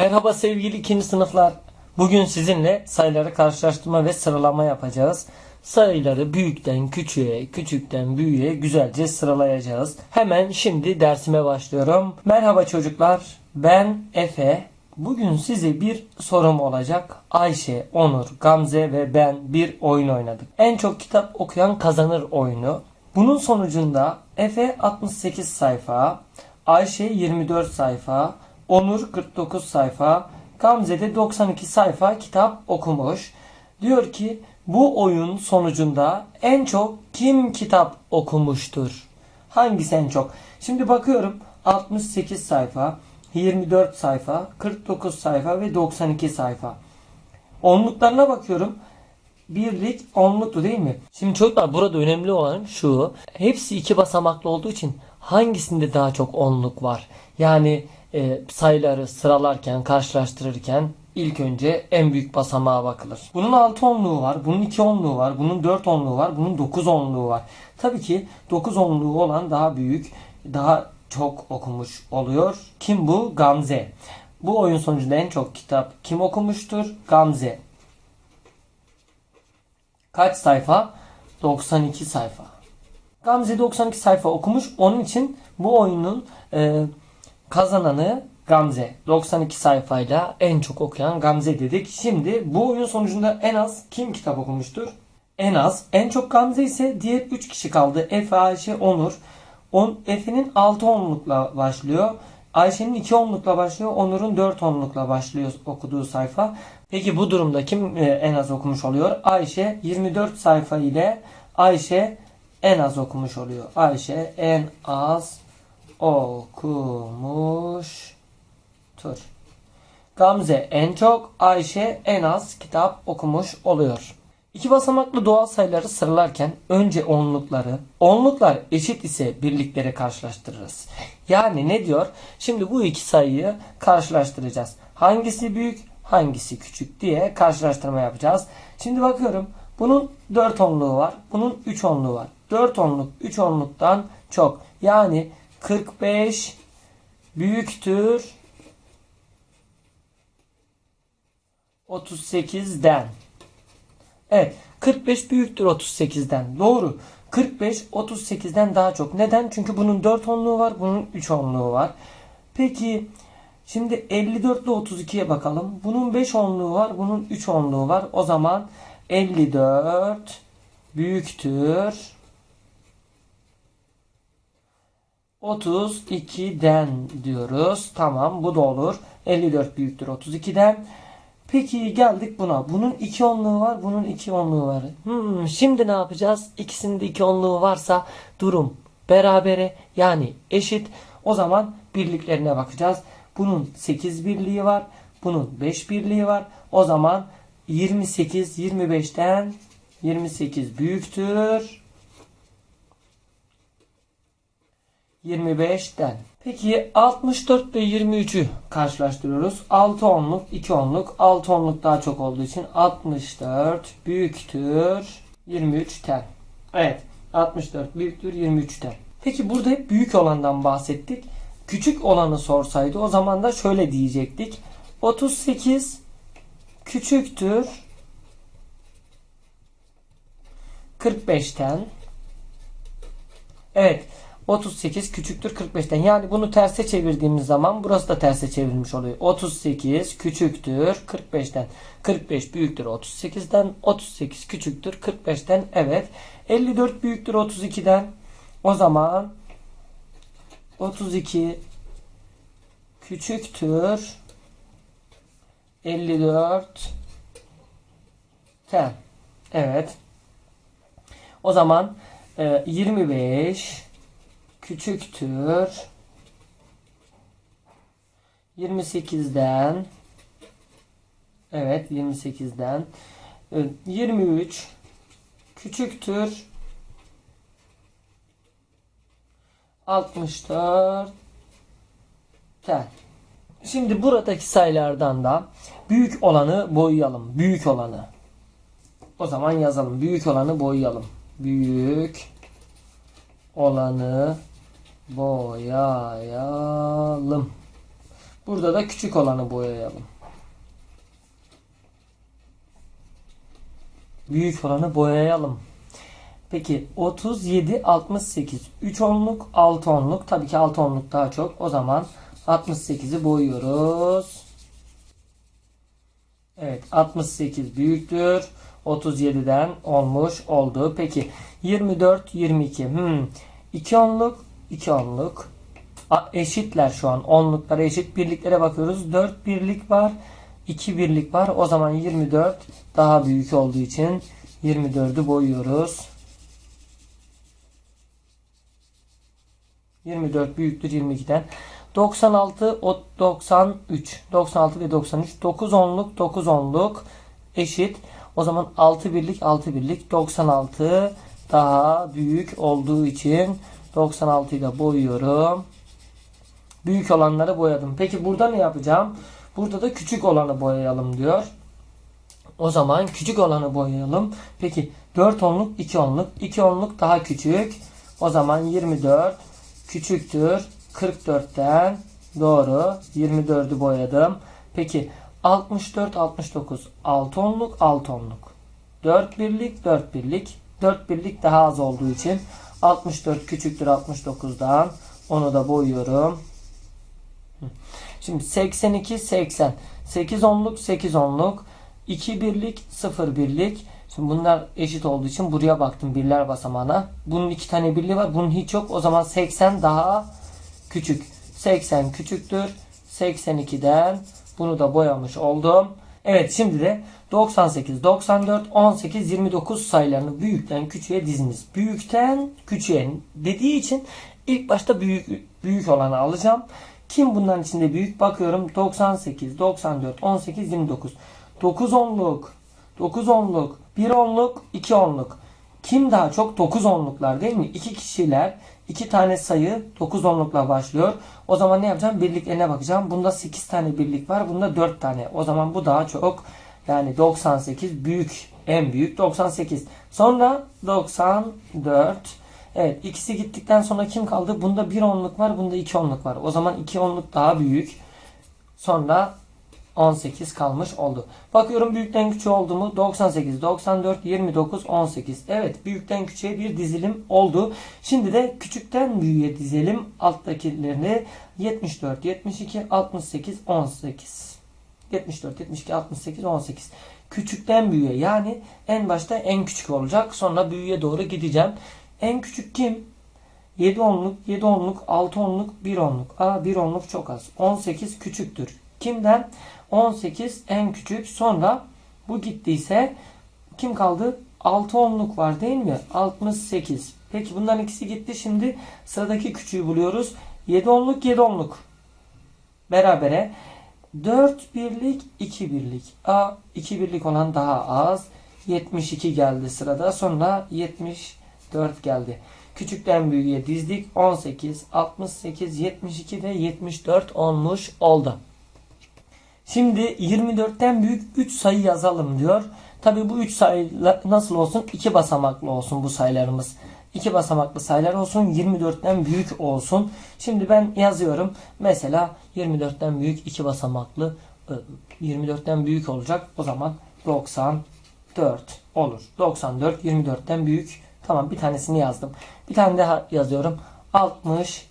Merhaba sevgili ikinci sınıflar. Bugün sizinle sayıları karşılaştırma ve sıralama yapacağız. Sayıları büyükten küçüğe, küçükten büyüğe güzelce sıralayacağız. Hemen şimdi dersime başlıyorum. Merhaba çocuklar. Ben Efe. Bugün size bir sorum olacak. Ayşe, Onur, Gamze ve ben bir oyun oynadık. En çok kitap okuyan kazanır oyunu. Bunun sonucunda Efe 68 sayfa, Ayşe 24 sayfa, Onur 49 sayfa, Gamze de 92 sayfa kitap okumuş. Diyor ki bu oyun sonucunda en çok kim kitap okumuştur? Hangisi en çok? Şimdi bakıyorum 68 sayfa, 24 sayfa, 49 sayfa ve 92 sayfa. Onluklarına bakıyorum. Birlik onluktu değil mi? Şimdi çocuklar burada önemli olan şu. Hepsi iki basamaklı olduğu için hangisinde daha çok onluk var? Yani e, sayıları sıralarken, karşılaştırırken ilk önce en büyük basamağa bakılır. Bunun 6 onluğu var, bunun 2 onluğu var, bunun 4 onluğu var, bunun 9 onluğu var. Tabii ki 9 onluğu olan daha büyük, daha çok okumuş oluyor. Kim bu? Gamze. Bu oyun sonucunda en çok kitap kim okumuştur? Gamze. Kaç sayfa? 92 sayfa. Gamze 92 sayfa okumuş. Onun için bu oyunun e, kazananı Gamze. 92 sayfayla en çok okuyan Gamze dedik. Şimdi bu oyun sonucunda en az kim kitap okumuştur? En az. En çok Gamze ise diğer 3 kişi kaldı. Efe, Ayşe, Onur. On, Efe'nin 6 onlukla başlıyor. Ayşe'nin 2 onlukla başlıyor. Onur'un 4 onlukla başlıyor okuduğu sayfa. Peki bu durumda kim e, en az okumuş oluyor? Ayşe 24 sayfa ile Ayşe en az okumuş oluyor. Ayşe en az okumuştur. Gamze en çok, Ayşe en az kitap okumuş oluyor. İki basamaklı doğal sayıları sıralarken önce onlukları, onluklar eşit ise birlikleri karşılaştırırız. Yani ne diyor? Şimdi bu iki sayıyı karşılaştıracağız. Hangisi büyük, hangisi küçük diye karşılaştırma yapacağız. Şimdi bakıyorum. Bunun 4 onluğu var. Bunun 3 onluğu var. 4 onluk 3 onluktan çok. Yani 45 büyüktür 38'den. Evet 45 büyüktür 38'den. Doğru. 45 38'den daha çok. Neden? Çünkü bunun 4 onluğu var. Bunun 3 onluğu var. Peki şimdi 54 ile 32'ye bakalım. Bunun 5 onluğu var. Bunun 3 onluğu var. O zaman 54 büyüktür 32'den diyoruz. Tamam bu da olur. 54 büyüktür 32'den. Peki geldik buna. Bunun iki onluğu var, bunun iki onluğu var. Hmm, şimdi ne yapacağız? İkisinin de iki onluğu varsa durum berabere yani eşit. O zaman birliklerine bakacağız. Bunun 8 birliği var, bunun 5 birliği var. O zaman 28 25'ten 28 büyüktür. 25'ten. Peki 64 ve 23'ü karşılaştırıyoruz. 6 onluk, 2 onluk. 6 onluk daha çok olduğu için 64 büyüktür 23'ten. Evet 64 büyüktür 23'ten. Peki burada hep büyük olandan bahsettik. Küçük olanı sorsaydı o zaman da şöyle diyecektik. 38 küçüktür 45'ten. Evet. 38 küçüktür 45'ten. Yani bunu terse çevirdiğimiz zaman burası da terse çevrilmiş oluyor. 38 küçüktür 45'ten. 45 büyüktür 38'den. 38 küçüktür 45'ten. Evet. 54 büyüktür 32'den. O zaman 32 küçüktür 54 ten. Evet. O zaman e, 25 küçüktür 28'den Evet 28'den e, 23 küçüktür 64 ten. Şimdi buradaki sayılardan da büyük olanı boyayalım. Büyük olanı. O zaman yazalım. Büyük olanı boyayalım. Büyük olanı boyayalım. Burada da küçük olanı boyayalım. Büyük olanı boyayalım. Peki 37 68 3 onluk 6 onluk tabii ki 6 onluk daha çok o zaman 68'i boyuyoruz. Evet 68 büyüktür. 37'den olmuş oldu. Peki 24 22 hmm. 2 onluk 2 onluk A- eşitler şu an. Onluklara eşit birliklere bakıyoruz. 4 birlik var. 2 birlik var. O zaman 24 daha büyük olduğu için 24'ü boyuyoruz. 24 büyüktür 22'den. 96 o 93. 96 ve 93. 9 onluk 9 onluk eşit. O zaman 6 birlik 6 birlik 96 daha büyük olduğu için 96'yı da boyuyorum. Büyük olanları boyadım. Peki burada ne yapacağım? Burada da küçük olanı boyayalım diyor. O zaman küçük olanı boyayalım. Peki 4 onluk 2 onluk. 2 onluk daha küçük. O zaman 24 küçüktür. 44'ten doğru 24'ü boyadım. Peki 64 69 6 onluk 6 onluk. 4 birlik 4 birlik. 4 birlik daha az olduğu için 64 küçüktür 69'dan. Onu da boyuyorum. Şimdi 82 80 8 onluk 8 onluk 2 birlik 0 birlik Şimdi bunlar eşit olduğu için buraya baktım birler basamağına. Bunun iki tane birliği var. Bunun hiç yok. O zaman 80 daha küçük. 80 küçüktür. 82'den bunu da boyamış oldum. Evet şimdi de 98, 94, 18, 29 sayılarını büyükten küçüğe diziniz. Büyükten küçüğe dediği için ilk başta büyük büyük olanı alacağım. Kim bunların içinde büyük? Bakıyorum 98, 94, 18, 29. 9 onluk, 9 onluk, 1 onluk, 2 onluk. Kim daha çok? 9 onluklar değil mi? 2 kişiler, 2 tane sayı 9 onlukla başlıyor. O zaman ne yapacağım? Birliklerine bakacağım. Bunda 8 tane birlik var. Bunda 4 tane. O zaman bu daha çok. Yani 98 büyük. En büyük 98. Sonra 94. Evet ikisi gittikten sonra kim kaldı? Bunda 1 onluk var. Bunda 2 onluk var. O zaman 2 onluk daha büyük. Sonra 18 kalmış oldu. Bakıyorum büyükten küçüğe oldu mu? 98, 94, 29, 18. Evet büyükten küçüğe bir dizilim oldu. Şimdi de küçükten büyüğe dizelim alttakilerini. 74, 72, 68, 18. 74, 72, 68, 18. Küçükten büyüğe yani en başta en küçük olacak. Sonra büyüğe doğru gideceğim. En küçük kim? 7 onluk, 7 onluk, 6 onluk, 1 onluk. Aa 1 onluk çok az. 18 küçüktür. Kimden? 18 en küçük. Sonra bu gittiyse kim kaldı? 6 onluk var değil mi? 68. Peki bunların ikisi gitti. Şimdi sıradaki küçüğü buluyoruz. 7 onluk 7 onluk. Berabere. 4 birlik 2 birlik. A 2 birlik olan daha az. 72 geldi sırada. Sonra 74 geldi. Küçükten büyüğe dizdik. 18, 68, 72 ve 74 olmuş oldu. Şimdi 24'ten büyük 3 sayı yazalım diyor. Tabi bu 3 sayı nasıl olsun? 2 basamaklı olsun bu sayılarımız. 2 basamaklı sayılar olsun. 24'ten büyük olsun. Şimdi ben yazıyorum. Mesela 24'ten büyük 2 basamaklı 24'ten büyük olacak. O zaman 94 olur. 94 24'ten büyük. Tamam bir tanesini yazdım. Bir tane daha yazıyorum. 60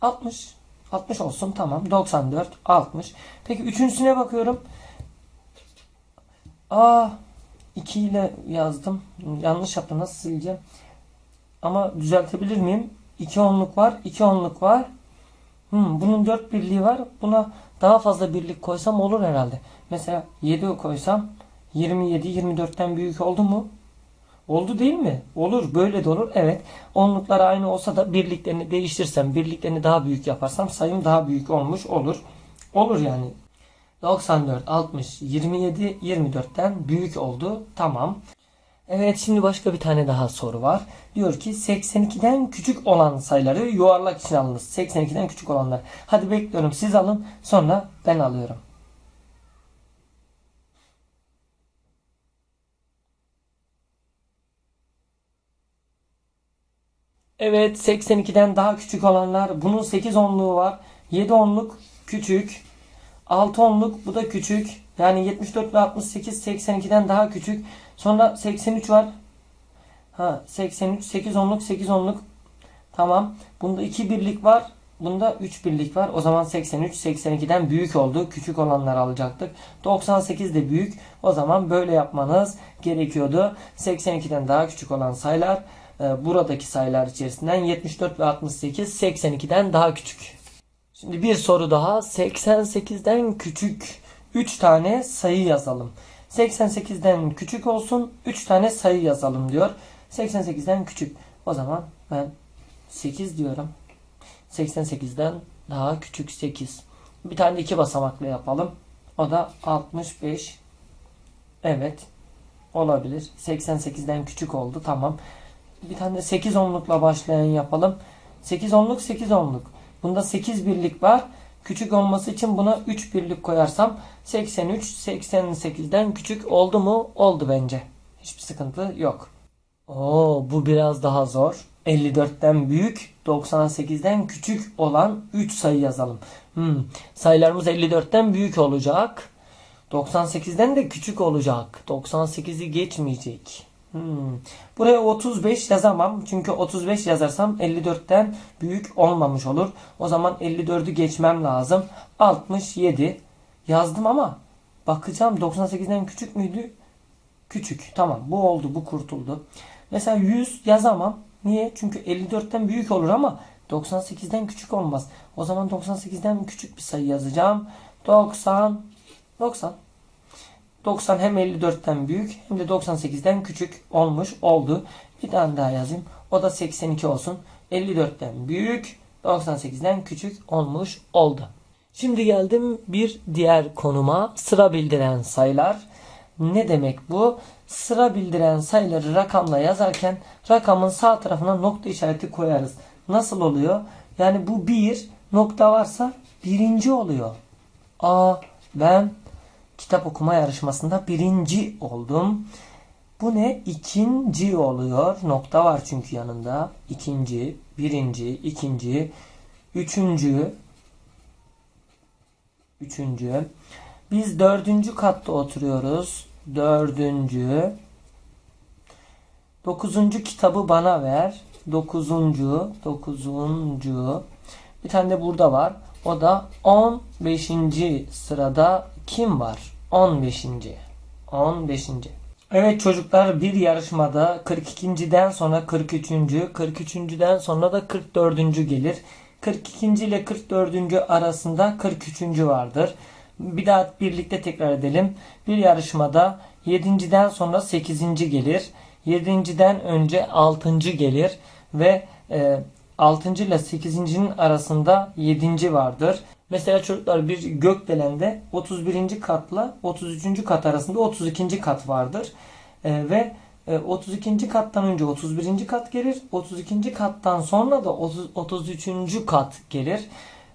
60 60 olsun tamam. 94 60. Peki üçüncüsüne bakıyorum. Aa 2 ile yazdım. Yanlış yaptım. Nasıl sileceğim? Ama düzeltebilir miyim? 2 onluk var. 2 onluk var. Hmm, bunun 4 birliği var. Buna daha fazla birlik koysam olur herhalde. Mesela 7 koysam 27 24'ten büyük oldu mu? Oldu değil mi? Olur. Böyle de olur. Evet. Onluklar aynı olsa da birliklerini değiştirsem, birliklerini daha büyük yaparsam sayım daha büyük olmuş olur. Olur yani. 94, 60, 27, 24'ten büyük oldu. Tamam. Evet şimdi başka bir tane daha soru var. Diyor ki 82'den küçük olan sayıları yuvarlak için alınız. 82'den küçük olanlar. Hadi bekliyorum siz alın sonra ben alıyorum. Evet 82'den daha küçük olanlar. Bunun 8 onluğu var. 7 onluk küçük. 6 onluk bu da küçük. Yani 74 ve 68 82'den daha küçük. Sonra 83 var. Ha 83 8 onluk 8 onluk. Tamam. Bunda 2 birlik var. Bunda 3 birlik var. O zaman 83 82'den büyük oldu. Küçük olanları alacaktık. 98 de büyük. O zaman böyle yapmanız gerekiyordu. 82'den daha küçük olan sayılar buradaki sayılar içerisinden 74 ve 68 82'den daha küçük. Şimdi bir soru daha. 88'den küçük 3 tane sayı yazalım. 88'den küçük olsun 3 tane sayı yazalım diyor. 88'den küçük. O zaman ben 8 diyorum. 88'den daha küçük 8. Bir tane de iki basamaklı yapalım. O da 65. Evet. Olabilir. 88'den küçük oldu. Tamam. Bir tane de 8 onlukla başlayan yapalım. 8 onluk 8 onluk. Bunda 8 birlik var. Küçük olması için buna 3 birlik koyarsam 83 88'den küçük oldu mu? Oldu bence. Hiçbir sıkıntı yok. Oo bu biraz daha zor. 54'ten büyük, 98'den küçük olan 3 sayı yazalım. Hmm, sayılarımız 54'ten büyük olacak. 98'den de küçük olacak. 98'i geçmeyecek. Hmm. Buraya 35 yazamam. Çünkü 35 yazarsam 54'ten büyük olmamış olur. O zaman 54'ü geçmem lazım. 67 yazdım ama bakacağım 98'den küçük müydü? Küçük. Tamam bu oldu bu kurtuldu. Mesela 100 yazamam. Niye? Çünkü 54'ten büyük olur ama 98'den küçük olmaz. O zaman 98'den küçük bir sayı yazacağım. 90 90 90 hem 54'ten büyük hem de 98'den küçük olmuş oldu. Bir tane daha yazayım. O da 82 olsun. 54'ten büyük 98'den küçük olmuş oldu. Şimdi geldim bir diğer konuma sıra bildiren sayılar. Ne demek bu? Sıra bildiren sayıları rakamla yazarken rakamın sağ tarafına nokta işareti koyarız. Nasıl oluyor? Yani bu bir nokta varsa birinci oluyor. Aa ben kitap okuma yarışmasında birinci oldum. Bu ne? İkinci oluyor. Nokta var çünkü yanında. İkinci, birinci, ikinci, üçüncü, üçüncü. Biz dördüncü katta oturuyoruz. Dördüncü. Dokuzuncu kitabı bana ver. Dokuzuncu. Dokuzuncu. Bir tane de burada var. O da on beşinci sırada kim var? On beşinci. On beşinci. Evet çocuklar bir yarışmada 42.den sonra 43. 43.den sonra da 44. gelir. 42. ile 44. arasında 43. vardır. Bir daha birlikte tekrar edelim. Bir yarışmada 7.den sonra 8. gelir. 7.den önce 6. gelir ve e, 6. ile 8.'nin arasında 7. vardır. Mesela çocuklar bir gökdelende 31. katla 33. kat arasında 32. kat vardır. E, ve e, 32. kattan önce 31. kat gelir. 32. kattan sonra da 30, 33. kat gelir.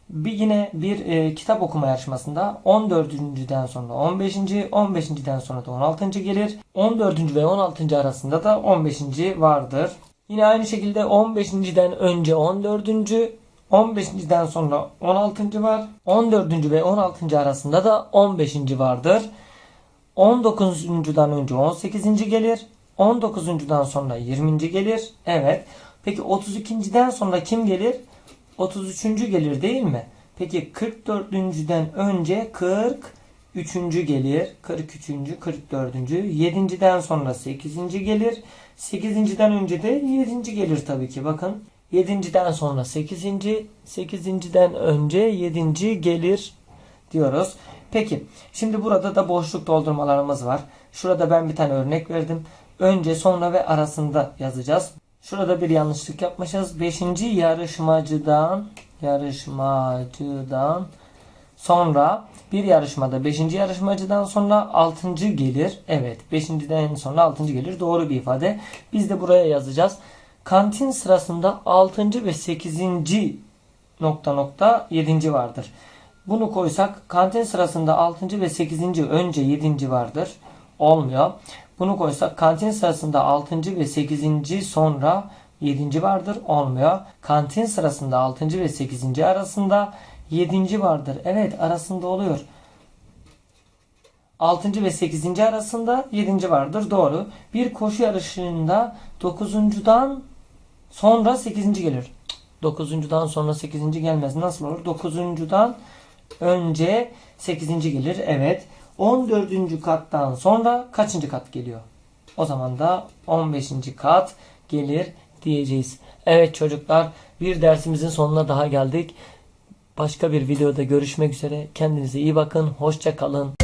Bir yine bir e, kitap okuma yarışmasında 14.den sonra 15. 15.den sonra da 16. gelir. 14. ve 16. arasında da 15. vardır. Yine aynı şekilde 15.den önce 14. 15.den sonra 16. var. 14. ve 16. arasında da 15. vardır. 19.dan önce 18. gelir. 19.dan sonra 20. gelir. Evet. Peki 32.den sonra kim gelir? 33. gelir değil mi? Peki 44.den önce 43. gelir. 43. 44. 7.den sonra 8. gelir. 8.den önce de 7. gelir tabii ki. Bakın 7.den sonra 8. 8.den önce 7. gelir diyoruz. Peki şimdi burada da boşluk doldurmalarımız var. Şurada ben bir tane örnek verdim. Önce sonra ve arasında yazacağız. Şurada bir yanlışlık yapmışız. 5. yarışmacıdan yarışmacıdan sonra bir yarışmada 5. yarışmacıdan sonra 6. gelir. Evet 5.den sonra 6. gelir. Doğru bir ifade. Biz de buraya yazacağız. Kantin sırasında 6. ve 8. nokta nokta 7. vardır. Bunu koysak kantin sırasında 6. ve 8. önce 7. vardır. Olmuyor. Bunu koysak kantin sırasında 6. ve 8. sonra 7. vardır. Olmuyor. Kantin sırasında 6. ve 8. arasında 7. vardır. Evet arasında oluyor. 6. ve 8. arasında 7. vardır. Doğru. Bir koşu yarışında 9.dan sonra 8. gelir. 9.dan sonra 8. gelmez. Nasıl olur? 9.dan önce 8. gelir. Evet. 14. kattan sonra kaçıncı kat geliyor? O zaman da 15. kat gelir diyeceğiz. Evet çocuklar bir dersimizin sonuna daha geldik. Başka bir videoda görüşmek üzere. Kendinize iyi bakın. Hoşça kalın.